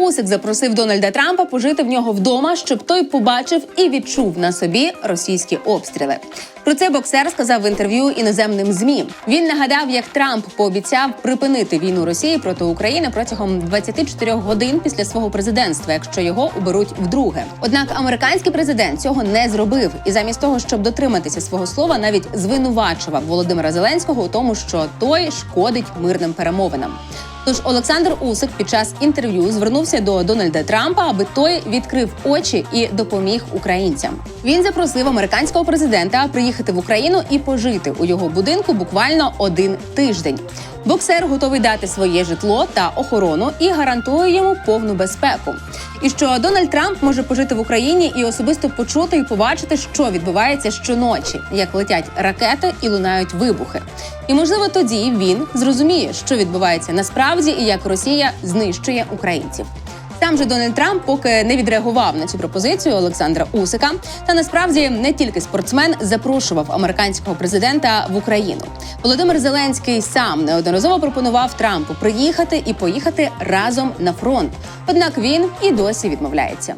Усик запросив Дональда Трампа пожити в нього вдома, щоб той побачив і відчув на собі російські обстріли. Про це боксер сказав в інтерв'ю іноземним змі. Він нагадав, як Трамп пообіцяв припинити війну Росії проти України протягом 24 годин після свого президентства, якщо його уберуть вдруге. Однак американський президент цього не зробив, і замість того, щоб дотриматися свого слова, навіть звинувачував Володимира Зеленського у тому, що той шкодить мирним перемовинам. Тож Олександр Усик під час інтерв'ю звернувся до Дональда Трампа, аби той відкрив очі і допоміг українцям. Він запросив американського президента приїхати в Україну і пожити у його будинку буквально один тиждень. Боксер готовий дати своє житло та охорону і гарантує йому повну безпеку. І що Дональд Трамп може пожити в Україні і особисто почути і побачити, що відбувається щоночі, як летять ракети і лунають вибухи. І можливо тоді він зрозуміє, що відбувається насправді і як Росія знищує українців. Сам же Дональд Трамп поки не відреагував на цю пропозицію Олександра Усика. Та насправді не тільки спортсмен запрошував американського президента в Україну. Володимир Зеленський сам неодноразово пропонував Трампу приїхати і поїхати разом на фронт. Однак він і досі відмовляється.